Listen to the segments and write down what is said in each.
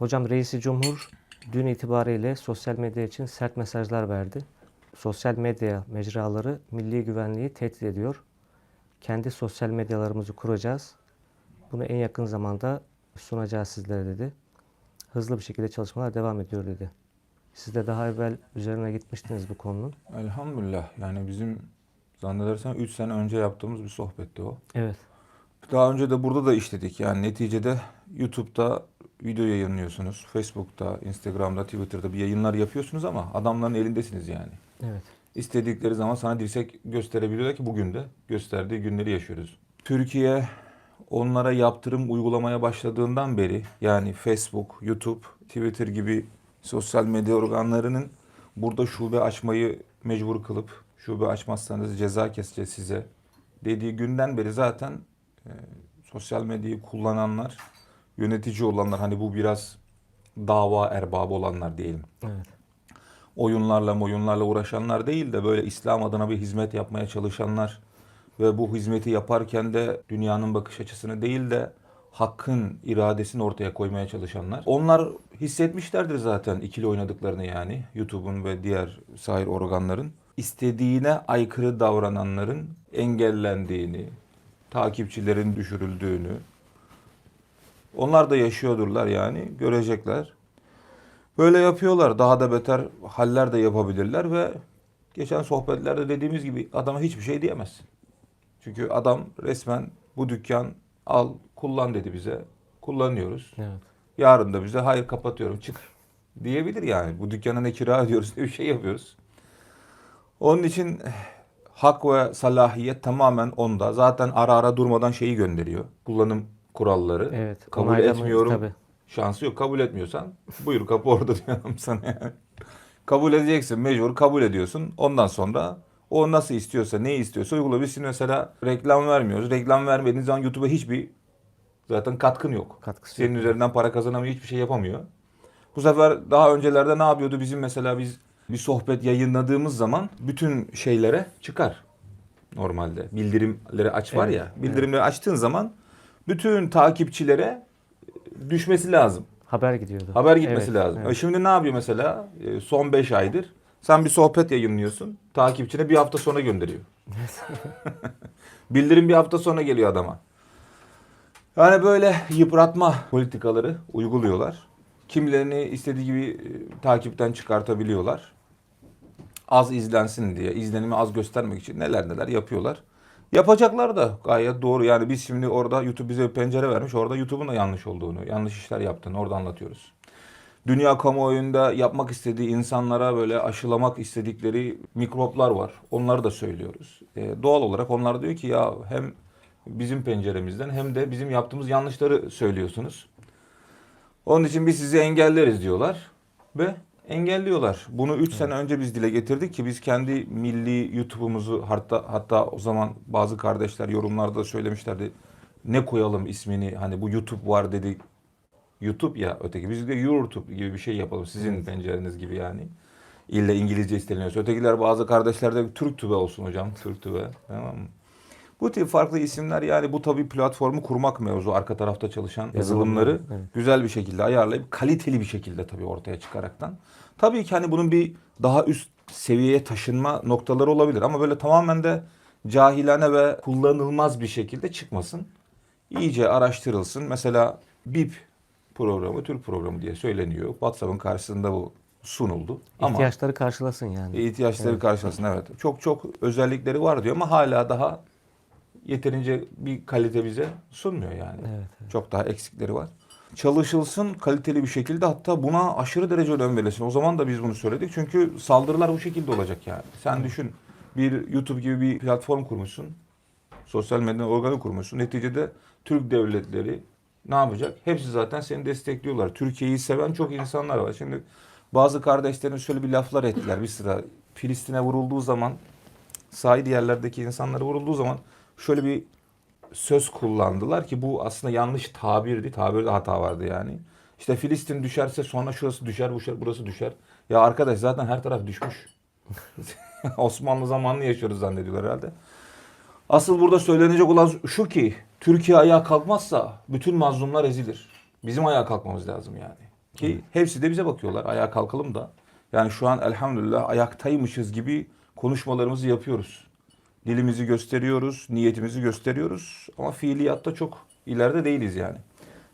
Hocam Reisi Cumhur dün itibariyle sosyal medya için sert mesajlar verdi. Sosyal medya mecraları milli güvenliği tehdit ediyor. Kendi sosyal medyalarımızı kuracağız. Bunu en yakın zamanda sunacağız sizlere dedi. Hızlı bir şekilde çalışmalar devam ediyor dedi. Siz de daha evvel üzerine gitmiştiniz bu konunun. Elhamdülillah. Yani bizim zannedersem 3 sene önce yaptığımız bir sohbetti o. Evet. Daha önce de burada da işledik. Yani neticede YouTube'da video yayınlıyorsunuz. Facebook'ta, Instagram'da, Twitter'da bir yayınlar yapıyorsunuz ama adamların elindesiniz yani. Evet. İstedikleri zaman sana dirsek gösterebiliyorlar ki bugün de gösterdiği günleri yaşıyoruz. Türkiye onlara yaptırım uygulamaya başladığından beri yani Facebook, YouTube, Twitter gibi sosyal medya organlarının burada şube açmayı mecbur kılıp şube açmazsanız ceza keseceğiz size dediği günden beri zaten e, sosyal medyayı kullananlar, yönetici olanlar hani bu biraz dava erbabı olanlar diyelim Evet. oyunlarla oyunlarla uğraşanlar değil de böyle İslam adına bir hizmet yapmaya çalışanlar ve bu hizmeti yaparken de dünyanın bakış açısını değil de hakkın iradesini ortaya koymaya çalışanlar. Onlar hissetmişlerdir zaten ikili oynadıklarını yani YouTube'un ve diğer sahil organların. istediğine aykırı davrananların engellendiğini, takipçilerin düşürüldüğünü, onlar da yaşıyordurlar yani görecekler. Böyle yapıyorlar. Daha da beter haller de yapabilirler ve geçen sohbetlerde dediğimiz gibi adama hiçbir şey diyemezsin. Çünkü adam resmen bu dükkan al kullan dedi bize. Kullanıyoruz. Evet. Yarın da bize hayır kapatıyorum çık diyebilir yani. Bu dükkana ne kira ödüyoruz ne bir şey yapıyoruz. Onun için hak ve salahiyet tamamen onda. Zaten ara ara durmadan şeyi gönderiyor. Kullanım kuralları. Evet. Kabul etmiyorum. Tabii. Şansı yok. Kabul etmiyorsan buyur kapı orada diyorum sana yani. Kabul edeceksin mecbur kabul ediyorsun. Ondan sonra o nasıl istiyorsa ne istiyorsa uygula. Biz şimdi mesela reklam vermiyoruz. Reklam vermediğin zaman YouTube'a hiçbir zaten katkın yok. Katkısı Senin yok. üzerinden para kazanamıyor hiçbir şey yapamıyor. Bu sefer daha öncelerde ne yapıyordu bizim mesela biz bir sohbet yayınladığımız zaman bütün şeylere çıkar normalde. Bildirimleri aç var Evet, ya. Bildirimleri açtığın zaman bütün takipçilere düşmesi lazım. Haber gidiyordu. Haber gitmesi Evet, lazım. evet. E Şimdi ne yapıyor mesela? E, Son 5 aydır sen bir sohbet yayınlıyorsun. Takipçine bir hafta sonra gönderiyor. Bildirim bir hafta sonra geliyor adama. Yani böyle yıpratma politikaları uyguluyorlar. Kimilerini istediği gibi e, takipten çıkartabiliyorlar. Az izlensin diye, izlenimi az göstermek için neler neler yapıyorlar. Yapacaklar da gayet doğru. Yani biz şimdi orada YouTube bize bir pencere vermiş. Orada YouTube'un da yanlış olduğunu, yanlış işler yaptığını orada anlatıyoruz. Dünya kamuoyunda yapmak istediği insanlara böyle aşılamak istedikleri mikroplar var. Onları da söylüyoruz. E, doğal olarak onlar diyor ki ya hem bizim penceremizden hem de bizim yaptığımız yanlışları söylüyorsunuz. Onun için biz sizi engelleriz diyorlar ve engelliyorlar. Bunu 3 sene önce biz dile getirdik ki biz kendi milli YouTube'umuzu hatta hatta o zaman bazı kardeşler yorumlarda da söylemişlerdi. Ne koyalım ismini hani bu YouTube var dedi. YouTube ya öteki. Biz de YouTube gibi bir şey yapalım. Sizin pencereniz gibi yani. İlle İngilizce isteniyorsa. Ötekiler bazı kardeşler de Türk Tübe olsun hocam. Türk Tübe. Tamam mı? Bu tip farklı isimler yani bu tabii platformu kurmak mevzu. Arka tarafta çalışan yazılımları evet. güzel bir şekilde ayarlayıp kaliteli bir şekilde tabii ortaya çıkaraktan. Tabii ki hani bunun bir daha üst seviyeye taşınma noktaları olabilir ama böyle tamamen de cahilane ve kullanılmaz bir şekilde çıkmasın. İyice araştırılsın. Mesela BIP programı, Türk programı diye söyleniyor. WhatsApp'ın karşısında bu sunuldu. Ama İhtiyaçları karşılasın yani. ihtiyaçları karşılasın evet. Çok çok özellikleri var diyor ama hala daha yeterince bir kalite bize sunmuyor yani. Evet, Çok daha eksikleri var. Çalışılsın kaliteli bir şekilde hatta buna aşırı derece önem verilsin. O zaman da biz bunu söyledik. Çünkü saldırılar bu şekilde olacak yani. Sen düşün bir YouTube gibi bir platform kurmuşsun. Sosyal medya organı kurmuşsun. Neticede Türk devletleri ne yapacak? Hepsi zaten seni destekliyorlar. Türkiye'yi seven çok insanlar var. Şimdi bazı kardeşlerin şöyle bir laflar ettiler bir sıra. Filistin'e vurulduğu zaman sahil yerlerdeki insanlara vurulduğu zaman şöyle bir söz kullandılar ki bu aslında yanlış tabirdi. Tabirde hata vardı yani. İşte Filistin düşerse sonra şurası düşer, bu burası düşer. Ya arkadaş zaten her taraf düşmüş. Osmanlı zamanını yaşıyoruz zannediyorlar herhalde. Asıl burada söylenecek olan şu ki Türkiye ayağa kalkmazsa bütün mazlumlar ezilir. Bizim ayağa kalkmamız lazım yani. Ki hepsi de bize bakıyorlar. Ayağa kalkalım da. Yani şu an elhamdülillah ayaktaymışız gibi konuşmalarımızı yapıyoruz. Dilimizi gösteriyoruz, niyetimizi gösteriyoruz ama fiiliyatta çok ileride değiliz yani.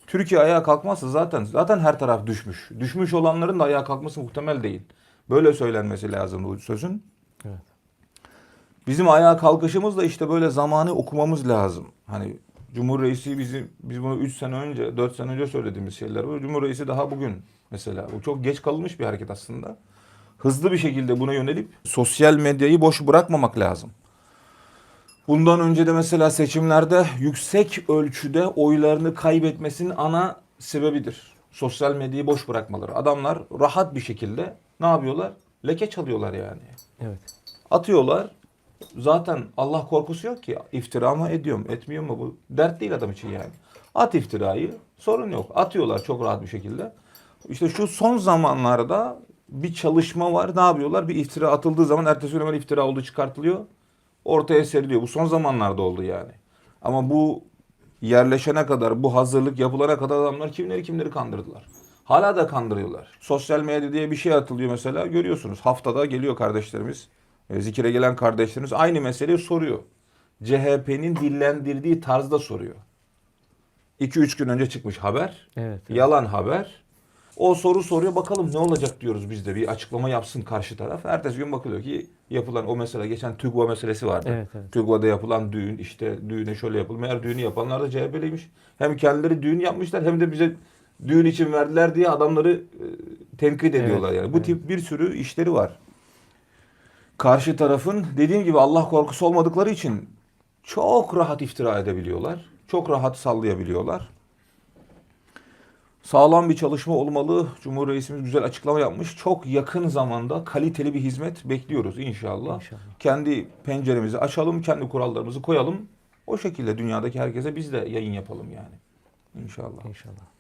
Türkiye ayağa kalkmazsa zaten zaten her taraf düşmüş. Düşmüş olanların da ayağa kalkması muhtemel değil. Böyle söylenmesi lazım bu sözün. Evet. Bizim ayağa kalkışımız da işte böyle zamanı okumamız lazım. Hani Cumhur Reisi bizi biz bunu 3 sene önce, 4 sene önce söylediğimiz şeyler var. Cumhur Reisi daha bugün mesela. Bu çok geç kalınmış bir hareket aslında. Hızlı bir şekilde buna yönelip sosyal medyayı boş bırakmamak lazım. Bundan önce de mesela seçimlerde yüksek ölçüde oylarını kaybetmesinin ana sebebidir. Sosyal medyayı boş bırakmaları. Adamlar rahat bir şekilde ne yapıyorlar? Leke çalıyorlar yani. Evet. Atıyorlar. Zaten Allah korkusu yok ki. İftira mı ediyorum, etmiyor mu? Bu dert değil adam için yani. At iftirayı, sorun yok. Atıyorlar çok rahat bir şekilde. İşte şu son zamanlarda bir çalışma var. Ne yapıyorlar? Bir iftira atıldığı zaman ertesi gün hemen iftira olduğu çıkartılıyor. Ortaya seriliyor. Bu son zamanlarda oldu yani. Ama bu yerleşene kadar, bu hazırlık yapılana kadar adamlar kimleri kimleri kandırdılar. Hala da kandırıyorlar. Sosyal medya diye bir şey atılıyor mesela. Görüyorsunuz haftada geliyor kardeşlerimiz. e, Zikire gelen kardeşlerimiz aynı meseleyi soruyor. CHP'nin dillendirdiği tarzda soruyor. 2-3 gün önce çıkmış haber. Evet. evet. Yalan haber. O soru soruyor bakalım ne olacak diyoruz biz de bir açıklama yapsın karşı taraf. Ertesi gün bakılıyor ki yapılan o mesela geçen TÜGVA meselesi vardı. Evet, evet. TÜGVA'da yapılan düğün işte düğüne şöyle yapıldı. Meğer düğünü yapanlar da CHP'liymiş. Hem kendileri düğün yapmışlar hem de bize düğün için verdiler diye adamları e, tenkit ediyorlar yani. Bu evet. tip bir sürü işleri var. Karşı tarafın dediğim gibi Allah korkusu olmadıkları için çok rahat iftira edebiliyorlar. Çok rahat sallayabiliyorlar. Sağlam bir çalışma olmalı. Cumhur Reisimiz güzel açıklama yapmış. Çok yakın zamanda kaliteli bir hizmet bekliyoruz inşallah. İnşallah. Kendi penceremizi açalım, kendi kurallarımızı koyalım. O şekilde dünyadaki herkese biz de yayın yapalım yani. İnşallah. İnşallah.